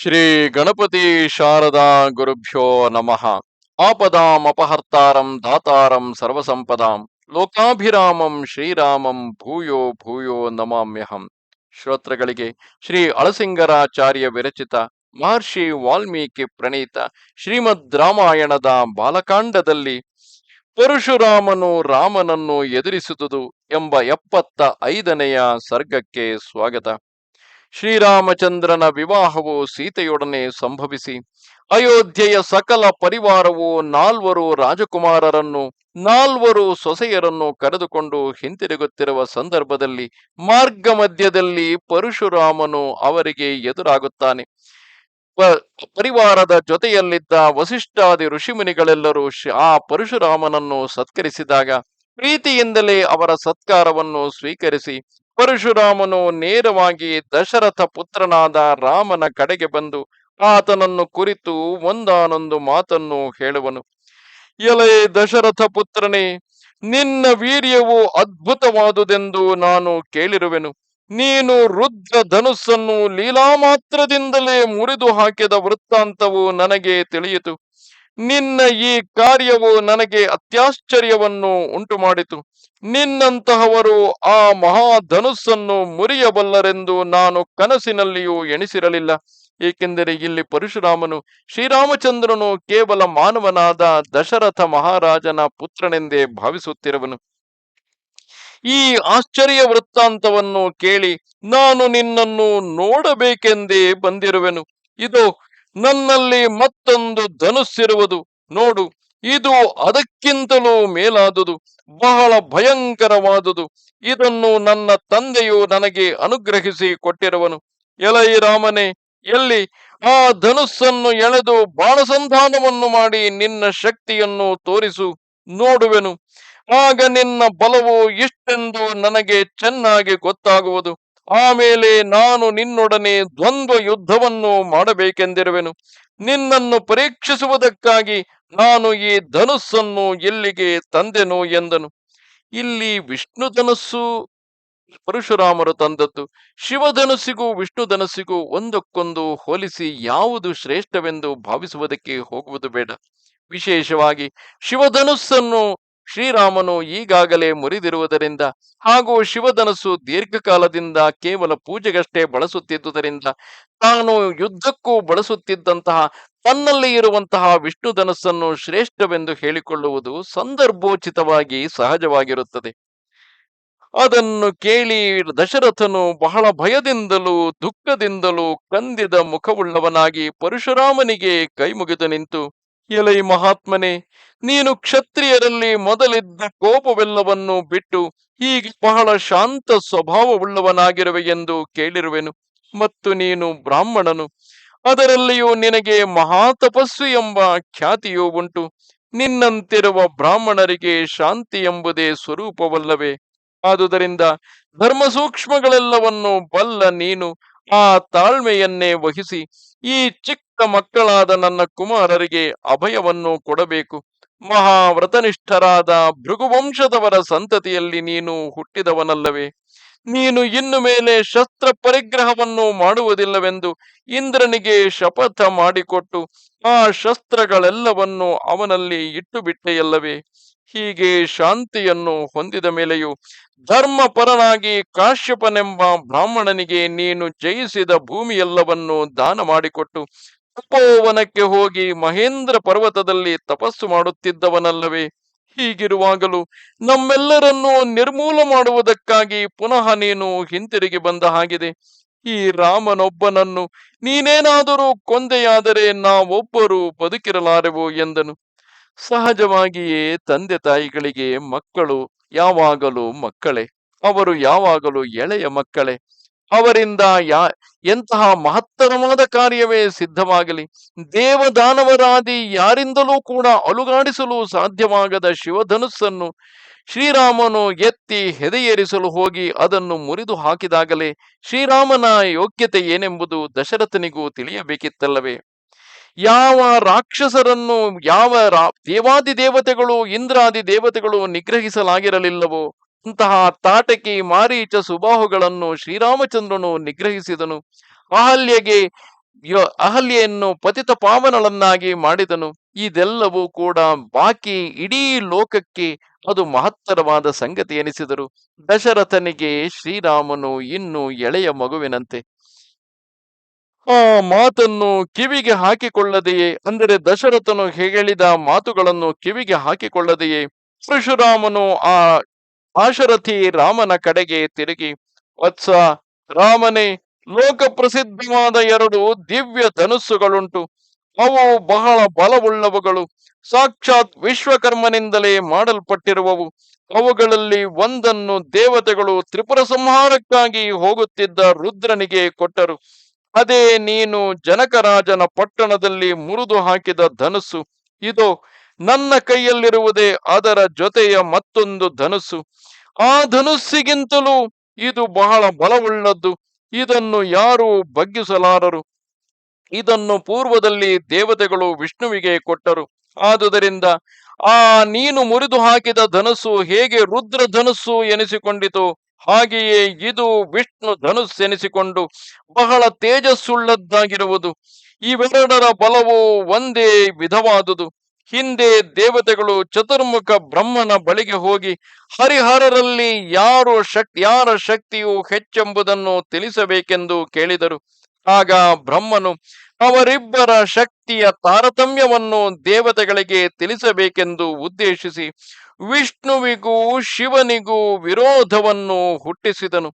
ಶ್ರೀ ಗಣಪತಿ ಶಾರದಾ ಗುರುಭ್ಯೋ ನಮಃ. ಆಪದಾಂ ಅಪಹರ್ತಾರಂ ದಾತಾರಂ ಸರ್ವಸಂಪದಾಂ. ಲೋಕಾಭಿರಾಮಂ ಶ್ರೀರಾಮಂ ಭೂಯೋ ಭೂಯೋ ನಮಾಮ್ಯಹಂ. ಶ್ರೋತ್ರಗಳಿಗೆ ಶ್ರೀ ಅಳಸಿಂಗರಾಚಾರ್ಯ ವಿರಚಿತ ಮಹರ್ಷಿ ವಾಲ್ಮೀಕಿ ಪ್ರಣೀತ ಶ್ರೀಮದ್ ರಾಮಾಯಣದ ಬಾಲಕಾಂಡದಲ್ಲಿ ಪರಶುರಾಮನು ರಾಮನನ್ನು ಎದುರಿಸುತ್ತದು ಎಂಬ ಎಪ್ಪತ್ತ ಐದನೆಯ ಸರ್ಗಕ್ಕೆ ಸ್ವಾಗತ. ಶ್ರೀರಾಮಚಂದ್ರನ ವಿವಾಹವು ಸೀತೆಯೊಡನೆ ಸಂಭವಿಸಿ, ಅಯೋಧ್ಯೆಯ ಸಕಲ ಪರಿವಾರವು ನಾಲ್ವರು ರಾಜಕುಮಾರರನ್ನು, ನಾಲ್ವರು ಸೊಸೆಯರನ್ನು ಕರೆದುಕೊಂಡು ಹಿಂತಿರುಗುತ್ತಿರುವ ಸಂದರ್ಭದಲ್ಲಿ, ಮಾರ್ಗ ಮಧ್ಯದಲ್ಲಿ ಪರಶುರಾಮನು ಅವರಿಗೆ ಎದುರಾಗುತ್ತಾನೆ. ಪರಿವಾರದ ಜೊತೆಯಲ್ಲಿದ್ದ ವಸಿಷ್ಠಾದಿ ಋಷಿಮುನಿಗಳೆಲ್ಲರೂ ಆ ಪರಶುರಾಮನನ್ನು ಸತ್ಕರಿಸಿದಾಗ, ಪ್ರೀತಿಯಿಂದಲೇ ಅವರ ಸತ್ಕಾರವನ್ನು ಸ್ವೀಕರಿಸಿ ಪರಶುರಾಮನು ನೇರವಾಗಿ ದಶರಥ ಪುತ್ರನಾದ ರಾಮನ ಕಡೆಗೆ ಬಂದು ಆತನನ್ನು ಕುರಿತು ಒಂದಾನೊಂದು ಮಾತನ್ನು ಹೇಳುವನು. ಎಲೆ ದಶರಥ ಪುತ್ರನೇ, ನಿನ್ನ ವೀರ್ಯವು ಅದ್ಭುತವಾದುದೆಂದು ನಾನು ಕೇಳಿರುವೆನು. ನೀನು ರುದ್ರ ಧನುಸ್ಸನ್ನು ಲೀಲಾ ಮಾತ್ರದಿಂದಲೇ ಮುರಿದು ಹಾಕಿದ ವೃತ್ತಾಂತವು ನನಗೆ ತಿಳಿಯಿತು. ನಿನ್ನ ಈ ಕಾರ್ಯವು ನನಗೆ ಅತ್ಯಾಶ್ಚರ್ಯವನ್ನು ಉಂಟು ಮಾಡಿತು ನಿನ್ನಂತಹವರು ಆ ಮಹಾಧನುಸ್ಸನ್ನು ಮುರಿಯಬಲ್ಲರೆಂದು ನಾನು ಕನಸಿನಲ್ಲಿಯೂ ಎಣಿಸಿರಲಿಲ್ಲ. ಏಕೆಂದರೆ ಇಲ್ಲಿ ಪರಶುರಾಮನು ಶ್ರೀರಾಮಚಂದ್ರನು ಕೇವಲ ಮಾನವನಾದ ದಶರಥ ಮಹಾರಾಜನ ಪುತ್ರನೆಂದೇ ಭಾವಿಸುತ್ತಿರುವನು. ಈ ಆಶ್ಚರ್ಯ ವೃತ್ತಾಂತವನ್ನು ಕೇಳಿ ನಾನು ನಿನ್ನನ್ನು ನೋಡಬೇಕೆಂದೇ ಬಂದಿರುವೆನು. ಇದು, ನನ್ನಲ್ಲಿ ಮತ್ತೊಂದು ಧನುಸ್ಸಿರುವುದು. ನೋಡು ಇದು ಅದಕ್ಕಿಂತಲೂ ಮೇಲಾದುದು, ಬಹಳ ಭಯಂಕರವಾದುದು. ಇದನ್ನು ನನ್ನ ತಂದೆಯು ನನಗೆ ಅನುಗ್ರಹಿಸಿ ಕೊಟ್ಟಿರುವನು. ಎಲೈ ರಾಮನೇ, ಎಲ್ಲಿ ಆ ಧನುಸ್ಸನ್ನು ಎಳೆದು ಬಾಣಸಂಧಾನವನ್ನು ಮಾಡಿ ನಿನ್ನ ಶಕ್ತಿಯನ್ನು ತೋರಿಸು, ನೋಡುವೆನು. ಆಗ ನಿನ್ನ ಬಲವು ಇಷ್ಟೆಂದು ನನಗೆ ಚೆನ್ನಾಗಿ ಗೊತ್ತಾಗುವುದು. ಆಮೇಲೆ ನಾನು ನಿನ್ನೊಡನೆ ದ್ವಂದ್ವ ಯುದ್ಧವನ್ನು ಮಾಡಬೇಕೆಂದಿರುವೆನು. ನಿನ್ನನ್ನು ಪರೀಕ್ಷಿಸುವುದಕ್ಕಾಗಿ ನಾನು ಈ ಧನುಸ್ಸನ್ನು ಎಲ್ಲಿಗೆ ತಂದೆನು ಎಂದನು. ಇಲ್ಲಿ ವಿಷ್ಣು ಧನಸ್ಸು ಪರಶುರಾಮರು ತಂದದ್ದು. ಶಿವಧನಸ್ಸಿಗೂ ವಿಷ್ಣು ಧನಸ್ಸಿಗೂ ಒಂದಕ್ಕೊಂದು ಹೋಲಿಸಿ ಯಾವುದು ಶ್ರೇಷ್ಠವೆಂದು ಭಾವಿಸುವುದಕ್ಕೆ ಹೋಗುವುದು ಬೇಡ. ವಿಶೇಷವಾಗಿ ಶಿವಧನುಸ್ಸನ್ನು ಶ್ರೀರಾಮನು ಈಗಾಗಲೇ ಮುರಿದಿರುವುದರಿಂದ ಹಾಗೂ ಶಿವಧನಸ್ಸು ದೀರ್ಘಕಾಲದಿಂದ ಕೇವಲ ಪೂಜೆಗಷ್ಟೇ ಬಳಸುತ್ತಿದ್ದುದರಿಂದ ತಾನು ಯುದ್ಧಕ್ಕೂ ಬಳಸುತ್ತಿದ್ದಂತಹ ತನ್ನಲ್ಲಿ ಇರುವಂತಹ ವಿಷ್ಣು ಧನಸ್ಸನ್ನು ಶ್ರೇಷ್ಠವೆಂದು ಹೇಳಿಕೊಳ್ಳುವುದು ಸಂದರ್ಭೋಚಿತವಾಗಿ ಸಹಜವಾಗಿರುತ್ತದೆ. ಅದನ್ನು ಕೇಳಿ ದಶರಥನು ಬಹಳ ಭಯದಿಂದಲೂ ದುಃಖದಿಂದಲೂ ಕಂದಿದ ಮುಖವುಳ್ಳವನಾಗಿ ಪರಶುರಾಮನಿಗೆ ಕೈಮುಗಿದು ನಿಂತು ಎಲೈ ಮಹಾತ್ಮನೆ, ನೀನು ಕ್ಷತ್ರಿಯರಲ್ಲಿ ಮೊದಲಿದ್ದ ಕೋಪವೆಲ್ಲವನ್ನು ಬಿಟ್ಟು ಹೀಗೆ ಬಹಳ ಶಾಂತ ಸ್ವಭಾವವುಳ್ಳವನಾಗಿರುವೆ ಎಂದು ಕೇಳಿರುವೆನು. ಮತ್ತು ನೀನು ಬ್ರಾಹ್ಮಣನು, ಅದರಲ್ಲಿಯೂ ನಿನಗೆ ಮಹಾತಪಸ್ಸು ಎಂಬ ಖ್ಯಾತಿಯೂ ಉಂಟು. ನಿನ್ನಂತಿರುವ ಬ್ರಾಹ್ಮಣರಿಗೆ ಶಾಂತಿ ಎಂಬುದೇ ಸ್ವರೂಪವಲ್ಲವೇ. ಆದುದರಿಂದ ಧರ್ಮ ಸೂಕ್ಷ್ಮಗಳೆಲ್ಲವನ್ನು ಬಲ್ಲ ನೀನು ಆ ತಾಳ್ಮೆಯನ್ನೇ ವಹಿಸಿ ಈ ಚಿಕ್ಕ ಮಕ್ಕಳಾದ ನನ್ನ ಕುಮಾರರಿಗೆ ಅಭಯವನ್ನು ಕೊಡಬೇಕು. ಮಹಾವ್ರತನಿಷ್ಠರಾದ ಭೃಗುವಂಶದವರ ಸಂತತಿಯಲ್ಲಿ ನೀನು ಹುಟ್ಟಿದವನಲ್ಲವೇ. ನೀನು ಇನ್ನು ಮೇಲೆ ಶಸ್ತ್ರ ಪರಿಗ್ರಹವನ್ನು ಮಾಡುವುದಿಲ್ಲವೆಂದು ಇಂದ್ರನಿಗೆ ಶಪಥ ಮಾಡಿಕೊಟ್ಟು ಆ ಶಸ್ತ್ರಗಳೆಲ್ಲವನ್ನು ಅವನಲ್ಲಿ ಇಟ್ಟು ಬಿಟ್ಟೆಯಲ್ಲವೇ ಹೀಗೆ ಶಾಂತಿಯನ್ನು ಹೊಂದಿದ ಮೇಲೆಯೂ ಧರ್ಮಪರನಾಗಿ ಕಾಶ್ಯಪನೆಂಬ ಬ್ರಾಹ್ಮಣನಿಗೆ ನೀನು ಜಯಿಸಿದ ಭೂಮಿಯೆಲ್ಲವನ್ನು ದಾನ ಮಾಡಿಕೊಟ್ಟು ತಪೋವನಕ್ಕೆ ಹೋಗಿ ಮಹೇಂದ್ರ ಪರ್ವತದಲ್ಲಿ ತಪಸ್ಸು ಮಾಡುತ್ತಿದ್ದವನಲ್ಲವೇ? ಹೀಗಿರುವಾಗಲೂ ನಮ್ಮೆಲ್ಲರನ್ನೂ ನಿರ್ಮೂಲ ಮಾಡುವುದಕ್ಕಾಗಿ ಪುನಃ ನೀನು ಹಿಂತಿರುಗಿ ಬಂದ ಹಾಗಿದೆ. ಈ ರಾಮನೊಬ್ಬನನ್ನು ನೀನೇನಾದರೂ ಕೊಂದೆಯಾದರೆ ನಾವೊಬ್ಬರು ಬದುಕಿರಲಾರೆವು ಎಂದನು. ಸಹಜವಾಗಿಯೇ ತಂದೆ ತಾಯಿಗಳಿಗೆ ಮಕ್ಕಳು ಯಾವಾಗಲೂ ಮಕ್ಕಳೇ, ಅವರು ಯಾವಾಗಲೂ ಎಳೆಯ ಮಕ್ಕಳೇ. ಅವರಿಂದ ಯಾ, ಎಂತಹ ಮಹತ್ತರವಾದ ಕಾರ್ಯವೇ ಸಿದ್ಧವಾಗಲಿ. ದೇವದಾನವರಾದಿ ಯಾರಿಂದಲೂ ಕೂಡ ಅಲುಗಾಡಿಸಲು ಸಾಧ್ಯವಾಗದ ಶಿವಧನುಸ್ಸನ್ನು ಶ್ರೀರಾಮನು ಎತ್ತಿ ಹೆದೆಯೇರಿಸಲು ಹೋಗಿ ಅದನ್ನು ಮುರಿದು ಹಾಕಿದಾಗಲೇ ಶ್ರೀರಾಮನ ಯೋಗ್ಯತೆ ಏನೆಂಬುದು ದಶರಥನಿಗೂ ತಿಳಿಯಬೇಕಿತ್ತಲ್ಲವೇ. ಯಾವ ರಾಕ್ಷಸರನ್ನು, ಯಾವ ರಾ, ದೇವಾದಿ ದೇವತೆಗಳು, ಇಂದ್ರಾದಿ ದೇವತೆಗಳು ನಿಗ್ರಹಿಸಲಾಗಿರಲಿಲ್ಲವೋ, ಅಂತಹ ತಾಟಕಿ ಮಾರೀಚ ಸುಬಾಹುಗಳನ್ನು ಶ್ರೀರಾಮಚಂದ್ರನು ನಿಗ್ರಹಿಸಿದನು. ಅಹಲ್ಯಗೆ ಅಹಲ್ಯೆಯನ್ನು ಪತಿತ ಪಾವನಳನ್ನಾಗಿ ಮಾಡಿದನು. ಇದೆಲ್ಲವೂ ಕೂಡ ಬಾಕಿ ಇಡೀ ಲೋಕಕ್ಕೆ ಅದು ಮಹತ್ತರವಾದ ಸಂಗತಿ ಎನಿಸಿದರು. ದಶರಥನಿಗೆ ಶ್ರೀರಾಮನು ಇನ್ನು ಎಳೆಯ ಮಗುವಿನಂತೆ. ಮಾತನ್ನು ಕಿವಿಗೆ ಹಾಕಿಕೊಳ್ಳದೆಯೇ? ಅಂದರೆ ದಶರಥನು ಹೇಳಿದ ಮಾತುಗಳನ್ನು ಕಿವಿಗೆ ಹಾಕಿಕೊಳ್ಳದೆಯೇ? ಪರಶುರಾಮನು ಆ ಆಶರಥಿ ರಾಮನ ಕಡೆಗೆ ತಿರುಗಿ, ವತ್ಸ ರಾಮನೇ ಲೋಕ ಪ್ರಸಿದ್ಧವಾದ ಎರಡು ದಿವ್ಯ ಧನುಸ್ಸುಗಳುಂಟು. ಅವು ಬಹಳ ಬಲವುಳ್ಳವುಗಳು. ಸಾಕ್ಷಾತ್ ವಿಶ್ವಕರ್ಮನಿಂದಲೇ ಮಾಡಲ್ಪಟ್ಟಿರುವವು. ಅವುಗಳಲ್ಲಿ ಒಂದನ್ನು ದೇವತೆಗಳು ತ್ರಿಪುರ ಸಂಹಾರಕ್ಕಾಗಿ ಹೋಗುತ್ತಿದ್ದ ರುದ್ರನಿಗೆ ಕೊಟ್ಟರು. ಅದೇ ನೀನು ಜನಕರಾಜನ ಪಟ್ಟಣದಲ್ಲಿ ಮುರಿದು ಹಾಕಿದ ಧನಸ್ಸು. ಇದು, ನನ್ನ ಕೈಯಲ್ಲಿರುವುದೇ ಅದರ ಜೊತೆಯ ಮತ್ತೊಂದು ಧನಸ್ಸು. ಆ ಧನುಸ್ಸಿಗಿಂತಲೂ ಇದು ಬಹಳ ಬಲವುಳ್ಳದ್ದು. ಇದನ್ನು ಯಾರೂ ಬಗ್ಗಿಸಲಾರರು. ಇದನ್ನು ಪೂರ್ವದಲ್ಲಿ ದೇವತೆಗಳು ವಿಷ್ಣುವಿಗೆ ಕೊಟ್ಟರು. ಆದುದರಿಂದ ಆ ನೀನು ಮುರಿದು ಹಾಕಿದ ಧನಸ್ಸು ಹೇಗೆ ರುದ್ರ ಧನಸ್ಸು ಎನಿಸಿಕೊಂಡಿತು ಹಾಗೆಯೇ ಇದು ವಿಷ್ಣು ಧನುಸ್ಸೆನಿಸಿಕೊಂಡು ಬಹಳ ತೇಜಸ್ಸುಳ್ಳದ್ದಾಗಿರುವುದು. ಇವೆರಡರ ಬಲವು ಒಂದೇ ವಿಧವಾದುದು. ಹಿಂದೆ ದೇವತೆಗಳು ಚತುರ್ಮುಖ ಬ್ರಹ್ಮನ ಬಳಿಗೆ ಹೋಗಿ ಹರಿಹರರಲ್ಲಿ ಯಾರು ಶಕ್ತಿ ಯಾರ ಶಕ್ತಿಯು ಹೆಚ್ಚೆಂಬುದನ್ನು ತಿಳಿಸಬೇಕೆಂದು ಕೇಳಿದರು. ಆಗ ಬ್ರಹ್ಮನು, ಅವರಿಬ್ಬರ ಶಕ್ತಿಯ ತಾರತಮ್ಯವನ್ನು ದೇವತೆಗಳಿಗೆ ತಿಳಿಸಬೇಕೆಂದು ಉದ್ದೇಶಿಸಿ ವಿಷ್ಣುವಿಗೂ ಶಿವನಿಗೂ ವಿರೋಧವನ್ನು ಹುಟ್ಟಿಸಿದನು.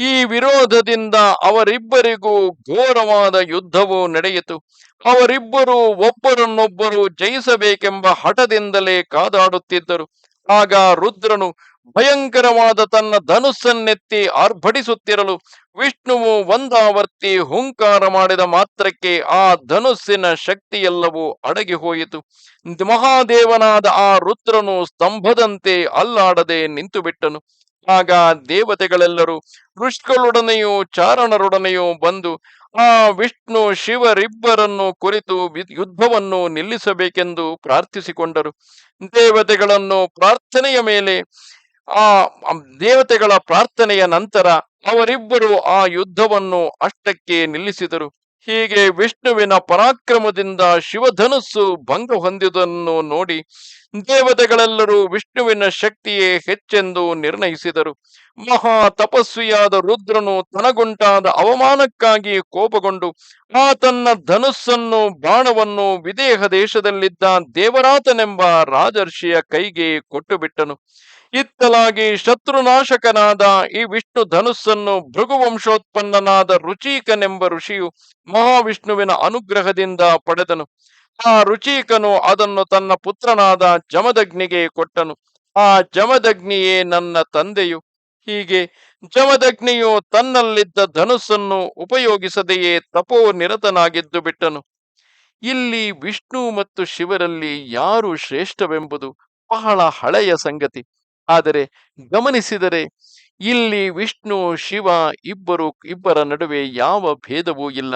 ಈ ವಿರೋಧದಿಂದ ಅವರಿಬ್ಬರಿಗೂ ಘೋರವಾದ ಯುದ್ಧವು ನಡೆಯಿತು. ಅವರಿಬ್ಬರು ಒಬ್ಬರನ್ನೊಬ್ಬರು ಜಯಿಸಬೇಕೆಂಬ ಹಠದಿಂದಲೇ ಕಾದಾಡುತ್ತಿದ್ದರು. ಆಗ ರುದ್ರನು ಭಯಂಕರವಾದ ತನ್ನ ಧನುಸ್ಸನ್ನೆತ್ತಿ ಆರ್ಭಟಿಸುತ್ತಿರಲು ವಿಷ್ಣುವು ಒಂದಾವರ್ತಿ ಹುಂಕಾರ ಮಾಡಿದ ಮಾತ್ರಕ್ಕೆ ಆ ಧನುಸ್ಸಿನ ಶಕ್ತಿಯೆಲ್ಲವೂ ಅಡಗಿ ಹೋಯಿತು. ಮಹಾದೇವನಾದ ಆ ರುದ್ರನು ಸ್ತಂಭದಂತೆ ಅಲ್ಲಾಡದೆ ನಿಂತು ಬಿಟ್ಟನು ಆಗ ದೇವತೆಗಳೆಲ್ಲರೂ ಋಷಿಗಳೊಡನೆಯೂ ಚಾರಣರೊಡನೆಯೂ ಬಂದು ಆ ವಿಷ್ಣು ಶಿವರಿಬ್ಬರನ್ನು ಕುರಿತು ಯುದ್ಧವನ್ನು ನಿಲ್ಲಿಸಬೇಕೆಂದು ಪ್ರಾರ್ಥಿಸಿಕೊಂಡರು. ದೇವತೆಗಳನ್ನು ಪ್ರಾರ್ಥನೆಯ ಮೇಲೆ ಆ ದೇವತೆಗಳ ಪ್ರಾರ್ಥನೆಯ ನಂತರ ಅವರಿಬ್ಬರು ಆ ಯುದ್ಧವನ್ನು ಅಷ್ಟಕ್ಕೆ ನಿಲ್ಲಿಸಿದರು. ಹೀಗೆ ವಿಷ್ಣುವಿನ ಪರಾಕ್ರಮದಿಂದ ಶಿವಧನುಸ್ಸು ಭಂಗ ಹೊಂದಿದನ್ನು ನೋಡಿ ದೇವತೆಗಳೆಲ್ಲರೂ ವಿಷ್ಣುವಿನ ಶಕ್ತಿಯೇ ಹೆಚ್ಚೆಂದು ನಿರ್ಣಯಿಸಿದರು. ಮಹಾ ತಪಸ್ವಿಯಾದ ರುದ್ರನು ತನಗುಂಟಾದ ಅವಮಾನಕ್ಕಾಗಿ ಕೋಪಗೊಂಡು ಆ ತನ್ನ ಧನುಸ್ಸನ್ನು ಬಾಣವನ್ನು ವಿದೇಹ ದೇಶದಲ್ಲಿದ್ದ ದೇವರಾತನೆಂಬ ರಾಜರ್ಷಿಯ ಕೈಗೆ ಕೊಟ್ಟು ಬಿಟ್ಟನು ಇತ್ತಲಾಗಿ ಶತ್ರುನಾಶಕನಾದ ಈ ವಿಷ್ಣು ಧನುಸ್ಸನ್ನು ಭೃಗುವಂಶೋತ್ಪನ್ನನಾದ ರುಚೀಕನೆಂಬ ಋಷಿಯು ಮಹಾವಿಷ್ಣುವಿನ ಅನುಗ್ರಹದಿಂದ ಪಡೆದನು. ಆ ರುಚೀಕನು ಅದನ್ನು ತನ್ನ ಪುತ್ರನಾದ ಜಮದಗ್ನಿಗೆ ಕೊಟ್ಟನು. ಆ ಜಮದಗ್ನಿಯೇ ನನ್ನ ತಂದೆಯು. ಹೀಗೆ ಜಮದಗ್ನಿಯು ತನ್ನಲ್ಲಿದ್ದ ಧನುಸ್ಸನ್ನು ಉಪಯೋಗಿಸದೆಯೇ ತಪೋ ನಿರತನಾಗಿದ್ದು ಬಿಟ್ಟನು. ಇಲ್ಲಿ ವಿಷ್ಣು ಮತ್ತು ಶಿವರಲ್ಲಿ ಯಾರು ಶ್ರೇಷ್ಠವೆಂಬುದು ಬಹಳ ಹಳೆಯ ಸಂಗತಿ. ಆದರೆ ಗಮನಿಸಿದರೆ ಇಲ್ಲಿ ವಿಷ್ಣು ಶಿವ ಇಬ್ಬರು ಇಬ್ಬರ ನಡುವೆ ಯಾವ ಭೇದವೂ ಇಲ್ಲ.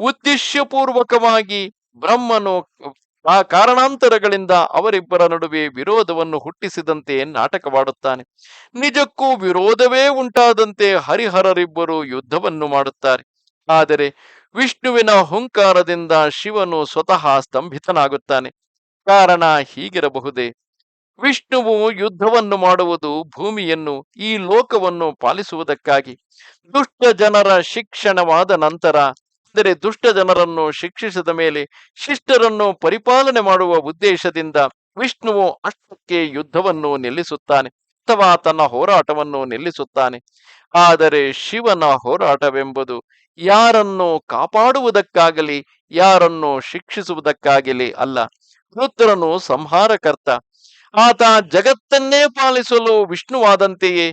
ಉದ್ದೇಶಪೂರ್ವಕವಾಗಿ ಬ್ರಹ್ಮನು ಆ ಕಾರಣಾಂತರಗಳಿಂದ ಅವರಿಬ್ಬರ ನಡುವೆ ವಿರೋಧವನ್ನು ಹುಟ್ಟಿಸಿದಂತೆ ನಾಟಕವಾಡುತ್ತಾನೆ. ನಿಜಕ್ಕೂ ವಿರೋಧವೇ ಉಂಟಾದಂತೆ ಹರಿಹರರಿಬ್ಬರು ಯುದ್ಧವನ್ನು ಮಾಡುತ್ತಾರೆ. ಆದರೆ ವಿಷ್ಣುವಿನ ಹುಂಕಾರದಿಂದ ಶಿವನು ಸ್ವತಃ ಸ್ತಂಭಿತನಾಗುತ್ತಾನೆ. ಕಾರಣ ಹೀಗಿರಬಹುದೇ? ವಿಷ್ಣುವು ಯುದ್ಧವನ್ನು ಮಾಡುವುದು ಭೂಮಿಯನ್ನು ಈ ಲೋಕವನ್ನು ಪಾಲಿಸುವುದಕ್ಕಾಗಿ. ದುಷ್ಟ ಜನರ ಶಿಕ್ಷಣವಾದ ನಂತರ, ಅಂದರೆ ದುಷ್ಟ ಜನರನ್ನು ಶಿಕ್ಷಿಸಿದ ಮೇಲೆ ಶಿಷ್ಟರನ್ನು ಪರಿಪಾಲನೆ ಮಾಡುವ ಉದ್ದೇಶದಿಂದ ವಿಷ್ಣುವು ಅಷ್ಟಕ್ಕೆ ಯುದ್ಧವನ್ನು ನಿಲ್ಲಿಸುತ್ತಾನೆ, ಅಥವಾ ತನ್ನ ಹೋರಾಟವನ್ನು ನಿಲ್ಲಿಸುತ್ತಾನೆ. ಆದರೆ ಶಿವನ ಹೋರಾಟವೆಂಬುದು ಯಾರನ್ನು ಕಾಪಾಡುವುದಕ್ಕಾಗಲಿ, ಯಾರನ್ನು ಶಿಕ್ಷಿಸುವುದಕ್ಕಾಗಲಿ ಅಲ್ಲ. ರುದ್ರನು ಸಂಹಾರಕರ್ತ ಆತ ಜಗತ್ತನ್ನೇ ಪಾಲಿಸಲು ವಿಷ್ಣುವಾದಂತೆಯೇ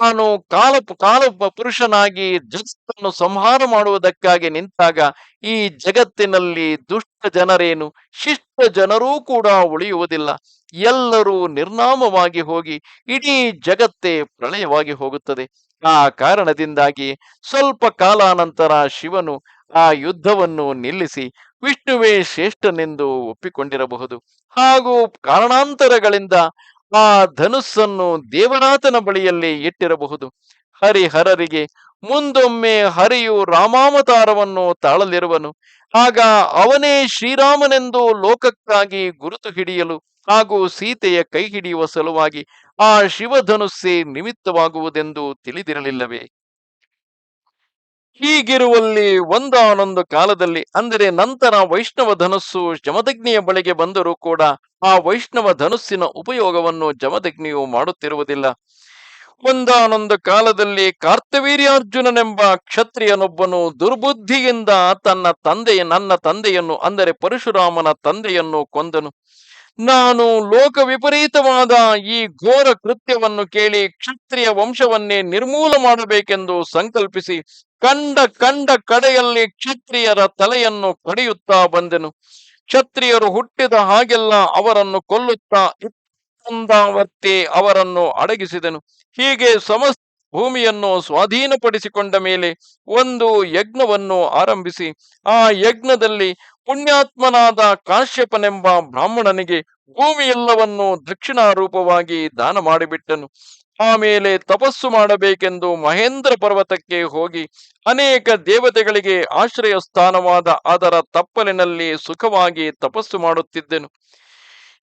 ತಾನು ಕಾಲ ಕಾಲ ಪುರುಷನಾಗಿ ಜಗತ್ತನ್ನು ಸಂಹಾರ ಮಾಡುವುದಕ್ಕಾಗಿ ನಿಂತಾಗ ಈ ಜಗತ್ತಿನಲ್ಲಿ ದುಷ್ಟ ಜನರೇನು, ಶಿಷ್ಟ ಜನರೂ ಕೂಡ ಉಳಿಯುವುದಿಲ್ಲ. ಎಲ್ಲರೂ ನಿರ್ನಾಮವಾಗಿ ಹೋಗಿ ಇಡೀ ಜಗತ್ತೇ ಪ್ರಳಯವಾಗಿ ಹೋಗುತ್ತದೆ. ಆ ಕಾರಣದಿಂದಾಗಿ ಸ್ವಲ್ಪ ಕಾಲಾನಂತರ ಶಿವನು ಆ ಯುದ್ಧವನ್ನು ನಿಲ್ಲಿಸಿ ವಿಷ್ಣುವೇ ಶ್ರೇಷ್ಠನೆಂದು ಒಪ್ಪಿಕೊಂಡಿರಬಹುದು. ಹಾಗೂ ಕಾರಣಾಂತರಗಳಿಂದ ಆ ಧನುಸ್ಸನ್ನು ದೇವನಾಥನ ಬಳಿಯಲ್ಲಿ ಇಟ್ಟಿರಬಹುದು. ಹರಿಹರರಿಗೆ ಮುಂದೊಮ್ಮೆ ಹರಿಯು ರಾಮಾವತಾರವನ್ನು ತಾಳಲಿರುವನು. ಆಗ ಅವನೇ ಶ್ರೀರಾಮನೆಂದು ಲೋಕಕ್ಕಾಗಿ ಗುರುತು ಹಿಡಿಯಲು ಹಾಗೂ ಸೀತೆಯ ಕೈ ಹಿಡಿಯುವ ಸಲುವಾಗಿ ಆ ಶಿವಧನುಸ್ಸೇ ನಿಮಿತ್ತವಾಗುವುದೆಂದು ತಿಳಿದಿರಲಿಲ್ಲವೇ? ಹೀಗಿರುವಲ್ಲಿ ಒಂದಾನೊಂದು ಕಾಲದಲ್ಲಿ, ಅಂದರೆ ನಂತರ ವೈಷ್ಣವ ಧನುಸ್ಸು ಜಮದಗ್ನಿಯ ಬಳಿಗೆ ಬಂದರೂ ಕೂಡ ಆ ವೈಷ್ಣವ ಧನುಸ್ಸಿನ ಉಪಯೋಗವನ್ನು ಜಮದಗ್ನಿಯು ಮಾಡುತ್ತಿರುವುದಿಲ್ಲ. ಒಂದಾನೊಂದು ಕಾಲದಲ್ಲಿ ಕಾರ್ತವೀರ್ಯಾರ್ಜುನನೆಂಬ ಕ್ಷತ್ರಿಯನೊಬ್ಬನು ದುರ್ಬುದ್ಧಿಯಿಂದ ತನ್ನ ತಂದೆಯ ನನ್ನ ತಂದೆಯನ್ನು, ಅಂದರೆ ಪರಶುರಾಮನ ತಂದೆಯನ್ನು ಕೊಂದನು. ನಾನು ಲೋಕ ವಿಪರೀತವಾದ ಈ ಘೋರ ಕೃತ್ಯವನ್ನು ಕೇಳಿ ಕ್ಷತ್ರಿಯ ವಂಶವನ್ನೇ ನಿರ್ಮೂಲ ಮಾಡಬೇಕೆಂದು ಸಂಕಲ್ಪಿಸಿ ಕಂಡ ಕಂಡ ಕಡೆಯಲ್ಲಿ ಕ್ಷತ್ರಿಯರ ತಲೆಯನ್ನು ಕಡಿಯುತ್ತಾ ಬಂದೆನು. ಕ್ಷತ್ರಿಯರು ಹುಟ್ಟಿದ ಹಾಗೆಲ್ಲ ಅವರನ್ನು ಕೊಲ್ಲುತ್ತಾ ಇಪ್ಪತ್ತೊಂದಾವರ್ತಿ ಅವರನ್ನು ಅಡಗಿಸಿದನು. ಹೀಗೆ ಸಮಸ್ತ ಭೂಮಿಯನ್ನು ಸ್ವಾಧೀನಪಡಿಸಿಕೊಂಡ ಮೇಲೆ ಒಂದು ಯಜ್ಞವನ್ನು ಆರಂಭಿಸಿ, ಆ ಯಜ್ಞದಲ್ಲಿ ಪುಣ್ಯಾತ್ಮನಾದ ಕಾಶ್ಯಪನೆಂಬ ಬ್ರಾಹ್ಮಣನಿಗೆ ಭೂಮಿಯೆಲ್ಲವನ್ನು ದಕ್ಷಿಣಾರೂಪವಾಗಿ ದಾನ ಮಾಡಿಬಿಟ್ಟನು. ಆಮೇಲೆ ತಪಸ್ಸು ಮಾಡಬೇಕೆಂದು ಮಹೇಂದ್ರ ಪರ್ವತಕ್ಕೆ ಹೋಗಿ ಅನೇಕ ದೇವತೆಗಳಿಗೆ ಆಶ್ರಯ ಸ್ಥಾನವಾದ ಅದರ ತಪ್ಪಲಿನಲ್ಲಿ ಸುಖವಾಗಿ ತಪಸ್ಸು ಮಾಡುತ್ತಿದ್ದೆನು.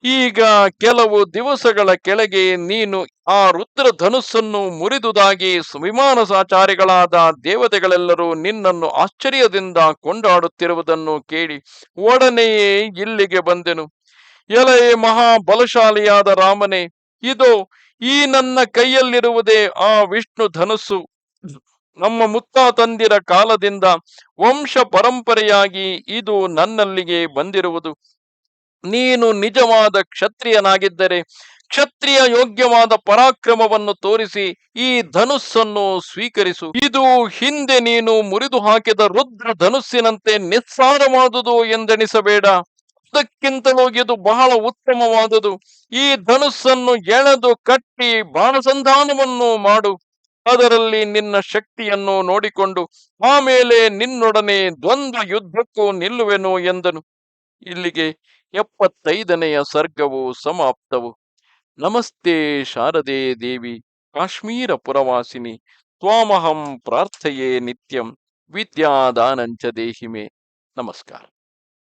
ಈಗ ಕೆಲವು ದಿವಸಗಳ ಕೆಳಗೆ ನೀನು ಆ ರುದ್ರ ಧನುಸ್ಸನ್ನು ಮುರಿದುದಾಗಿ ವಿಮಾನಸಾಚಾರಿಗಳಾದ ದೇವತೆಗಳೆಲ್ಲರೂ ನಿನ್ನನ್ನು ಆಶ್ಚರ್ಯದಿಂದ ಕೊಂಡಾಡುತ್ತಿರುವುದನ್ನು ಕೇಳಿ ಒಡನೆಯೇ ಇಲ್ಲಿಗೆ ಬಂದೆನು. ಎಲೆ ಮಹಾ ಬಲಶಾಲಿಯಾದ ರಾಮನೇ, ಇದು, ಈ ನನ್ನ ಕೈಯಲ್ಲಿರುವುದೇ ಆ ವಿಷ್ಣು ಧನುಸ್ಸು ನಮ್ಮ ಮುತ್ತಾತಂದಿರ ಕಾಲದಿಂದ ವಂಶ ಪರಂಪರೆಯಾಗಿ ಇದು ನನ್ನಲ್ಲಿಗೆ ಬಂದಿರುವುದು. ನೀನು ನಿಜವಾದ ಕ್ಷತ್ರಿಯನಾಗಿದ್ದರೆ ಕ್ಷತ್ರಿಯ ಯೋಗ್ಯವಾದ ಪರಾಕ್ರಮವನ್ನು ತೋರಿಸಿ ಈ ಧನುಸ್ಸನ್ನು ಸ್ವೀಕರಿಸು. ಇದು ಹಿಂದೆ ನೀನು ಮುರಿದು ಹಾಕಿದ ರುದ್ರ ಧನುಸ್ಸಿನಂತೆ ನಿಸ್ಸಾರವಾದುದು ಎಂದೆಣಿಸಬೇಡ. ಅದಕ್ಕಿಂತಲೂ ಇದು ಬಹಳ ಉತ್ತಮವಾದುದು. ಈ ಧನುಸ್ಸನ್ನು ಎಳೆದು ಕಟ್ಟಿ ಬಾಣಸಂಧಾನವನ್ನು ಮಾಡು. ಅದರಲ್ಲಿ ನಿನ್ನ ಶಕ್ತಿಯನ್ನು ನೋಡಿಕೊಂಡು ಆಮೇಲೆ ನಿನ್ನೊಡನೆ ದ್ವಂದ್ವ ಯುದ್ಧಕ್ಕೂ ನಿಲ್ಲುವೆನು ಎಂದನು. ಇಲ್ಲಿಗೆ ಎಪ್ಪತ್ತೈದನೆಯ ಸರ್ಗವು ಸಮಾಪ್ತವು. ನಮಸ್ತೆ ಶಾರದೆ ದೇವಿ ಕಾಶ್ಮೀರ ಪುರವಾಸಿನಿ ತ್ವಾಮಹಂ ಪ್ರಾರ್ಥಯೇ ನಿತ್ಯಂ ವಿದ್ಯಾದಾನಂಚ ದೇಹಿಮೆ. ನಮಸ್ಕಾರ.